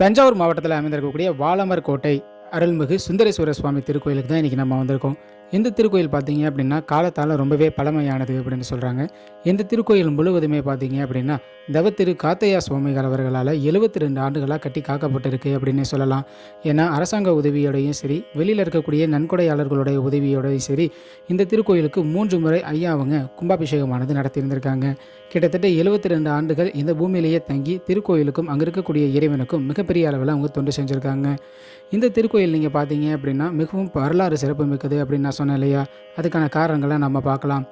தஞ்சாவூர் மாவட்டத்தில் அமைந்திருக்கக்கூடிய வாலமர் கோட்டை அருள்மிகு சுந்தரேஸ்வரர் சுவாமி திருக்கோயிலுக்கு தான் இன்றைக்கி நம்ம வந்திருக்கோம். இந்த திருக்கோயில் பார்த்தீங்க அப்படின்னா காலத்தால் ரொம்பவே பழமையானது அப்படின்னு சொல்கிறாங்க இந்த திருக்கோயில் முழுவதுமே பார்த்தீங்க அப்படின்னா தவத்திரு காத்தையா சுவாமிகள் அவர்களால் எழுபத்தி ரெண்டு ஆண்டுகளாக கட்டி காக்கப்பட்டிருக்கு அப்படின்னு சொல்லலாம். ஏன்னா அரசாங்க உதவியோடையும் சரி வெளியில் இருக்கக்கூடிய நன்கொடையாளர்களுடைய உதவியோடையும் சரி இந்த திருக்கோயிலுக்கு மூன்று முறை ஐயா அவங்க கும்பாபிஷேகமானது நடத்தியிருந்திருக்காங்க. கிட்டத்தட்ட எழுபத்தி ரெண்டு ஆண்டுகள் இந்த பூமியிலேயே தங்கி திருக்கோயிலுக்கும் அங்கே இருக்கக்கூடிய இறைவனுக்கும் மிகப்பெரிய அளவில் அவங்க தொண்டு செஞ்சுருக்காங்க. இந்த திருக்கோயில் நீங்கள் பார்த்தீங்க அப்படின்னா மிகவும் வரலாறு சிறப்பு மிக்கது அப்படின்னு சொன்னேன் இல்லையா? அதுக்கான காரணங்களை நம்ம பார்க்கலாம்.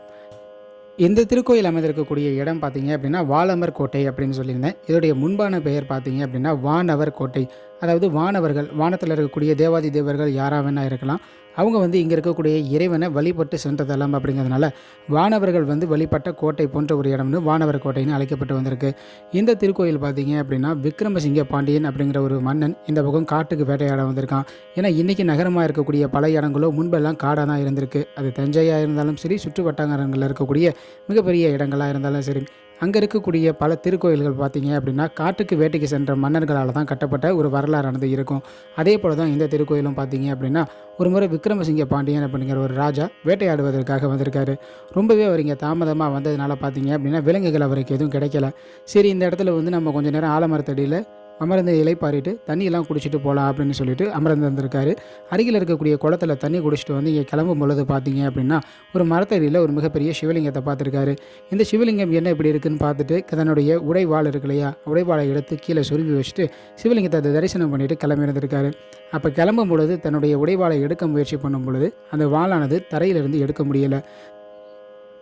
இந்த திருக்கோயில் அமைந்திருக்கக்கூடிய இடம் பார்த்தீங்க அப்படின்னா வாலமர் கோட்டை அப்படின்னு சொல்லியிருந்தேன். இதோடைய முன்பான பெயர் பார்த்தீங்க அப்படின்னா வானவர் கோட்டை. அதாவது வானவர்கள் வானத்தில் இருக்கக்கூடிய தேவாதி தேவர்கள் யாராக வேணால் இருக்கலாம். அவங்க வந்து இங்கே இருக்கக்கூடிய இறைவனை வழிபட்டு சென்றதெல்லாம் அப்படிங்கிறதுனால வானவர்கள் வந்து வழிபட்ட கோட்டை போன்ற ஒரு இடம்னு வானவர் கோட்டைன்னு அழைக்கப்பட்டு வந்திருக்கு. இந்த திருக்கோயில் பார்த்தீங்க அப்படின்னா விக்ரமசிங்க பாண்டியன் அப்படிங்கிற ஒரு மன்னன் இந்த பக்கம் காட்டுக்கு வேட்டையாட வந்திருக்கான். ஏன்னா இன்றைக்கி நகரமாக இருக்கக்கூடிய பல இடங்களோ முன்பெல்லாம் காடாக தான் இருந்திருக்கு. அது தஞ்சையாக இருந்தாலும் சரி சுற்று வட்டாரங்களில் இருக்கக்கூடிய மிகப்பெரிய இடங்களாக இருந்தாலும் சரி. அங்கே இருக்கக்கூடிய பல திருக்கோயில்கள் பார்த்தீங்க அப்படின்னா காட்டுக்கு வேட்டைக்கு சென்ற மன்னர்களால் தான் கட்டப்பட்ட ஒரு வரலாறானது இருக்கும். அதே போல் தான் இந்த திருக்கோயிலும் பார்த்தீங்க அப்படின்னா ஒரு முறை விக்ரமசிங்க பாண்டியன் அப்படிங்கிற ஒரு ராஜா வேட்டையாடுவதற்காக வந்திருக்காரு. ரொம்பவே அவர் இங்கே தாமதமாக வந்ததுனால பார்த்தீங்க அப்படின்னா விலங்குகள் அவருக்கு எதுவும் கிடைக்கல. சரி இந்த இடத்துல வந்து நம்ம கொஞ்சம் நேரம் ஆலமரத்தடியில் அமர்ந்த இலை பாரிட்டு தண்ணியெல்லாம் குடிச்சிட்டு போகலாம் அப்படின்னு சொல்லிட்டு அமர்ந்து வந்திருக்காரு. அருகில் இருக்கக்கூடிய குளத்தில் தண்ணி குடிச்சிட்டு வந்து இங்கே கிளம்பும் பொழுது பார்த்தீங்க அப்படின்னா ஒரு மரத்தடியில் ஒரு மிகப்பெரிய சிவலிங்கத்தை பார்த்துருக்காரு. இந்த சிவலிங்கம் என்ன இப்படி இருக்குன்னு பார்த்துட்டு தன்னுடைய உடைவாள் இருக்கு இல்லையா உடைவாளை எடுத்து கீழே சொருவி வச்சுட்டு சிவலிங்கத்தை அதை தரிசனம் பண்ணிட்டு கிளம்பி இருந்திருக்காரு அப்போ கிளம்பும் பொழுது தன்னுடைய உடைவாளை எடுக்க முயற்சி பண்ணும் பொழுது அந்த வாளானது தரையிலிருந்து எடுக்க முடியலை.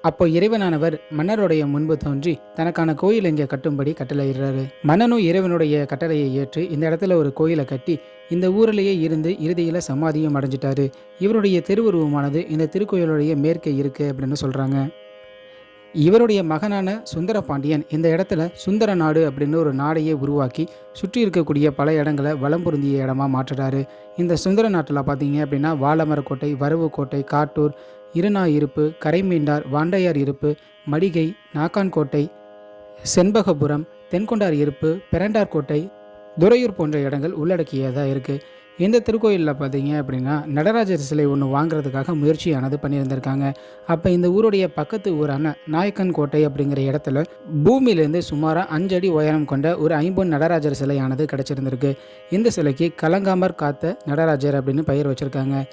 அப்போ இறைவனானவர் மன்னருடைய முன்பு தோன்றி தனக்கான கோயில் இங்கே கட்டும்படி கட்டளையிடுறாரு. மன்னனும் இறைவனுடைய கட்டளையை ஏற்று இந்த இடத்துல ஒரு கோயிலை கட்டி இந்த ஊரிலேயே இருந்து இறுதியில் சமாதியும் அடைஞ்சிட்டாரு. இவருடைய திருவுருவமானது இந்த திருக்கோயிலுடைய மேற்கே இருக்கு அப்படின்னு சொல்றாங்க. இவருடைய மகனான சுந்தர பாண்டியன் இந்த இடத்துல சுந்தர நாடு அப்படின்னு ஒரு நாடையே உருவாக்கி சுற்றி இருக்கக்கூடிய பல இடங்களை வளம் பொருந்திய இடமா மாற்றுறாரு. இந்த சுந்தர நாட்டில் பார்த்தீங்க அப்படின்னா வாழமரக்கோட்டை வரவுக்கோட்டை காட்டூர் இருநா இருப்பு கரைமீண்டார் வாண்டையார் இருப்பு மடிகை நாக்கான்கோட்டை செண்பகபுரம் தென்கொண்டார் இருப்பு பெரண்டார்கோட்டை துறையூர் போன்ற இடங்கள் உள்ளடக்கியதாக இருக்குது இந்த திருக்கோயிலில் பார்த்தீங்க அப்படின்னா நடராஜர் சிலை ஒன்று வாங்குறதுக்காக முயற்சியானது பண்ணியிருந்திருக்காங்க. அப்போ இந்த ஊருடைய பக்கத்து ஊரான நாயக்கன் கோட்டை அப்படிங்கிற இடத்துல பூமியிலேருந்து சுமாராக அஞ்சடி உயரம் கொண்ட ஒரு ஐம்பொன் நடராஜர் சிலையானது கிடச்சிருந்திருக்கு. இந்த சிலைக்கு கலங்காமற் காத்த நடராஜர் அப்படின்னு பெயர் வச்சுருக்காங்க.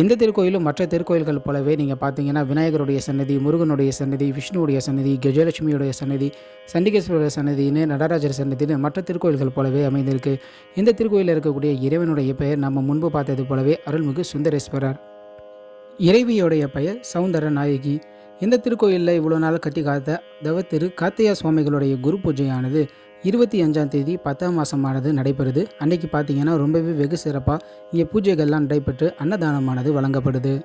இந்த திருக்கோயிலும் மற்ற திருக்கோயில்கள் போலவே நீங்கள் பார்த்தீங்கன்னா விநாயகருடைய சன்னதி முருகனுடைய சன்னதி விஷ்ணுவுடைய சன்னதி கஜலட்சுமியுடைய சன்னதி சண்டிகேஸ்வரர் சன்னதின்னு நடராஜர் சன்னதின்னு மற்ற திருக்கோயில்கள் போலவே அமைந்திருக்கு. இந்த திருக்கோயிலில் இருக்கக்கூடிய இறைவனுடைய பெயர் நம்ம முன்பு பார்த்தது போலவே அருள்மிகு சுந்தரேஸ்வரர். இறைவியோடைய பெயர் சௌந்தர நாயகி. இந்த திருக்கோயிலில் இவ்வளோ நாள் கட்டி காத்த தவத்திரு காத்தையா சுவாமிகளுடைய குரு பூஜையானது இருபத்தி அஞ்சாம் தேதி பத்தாம் மாதமானது நடைபெறுது. அன்னைக்கு பார்த்தீங்கன்னா ரொம்பவே வெகு சிறப்பாக இங்கே பூஜைகள்லாம் நடைபெற்று அன்னதானமானது வழங்கப்படுது.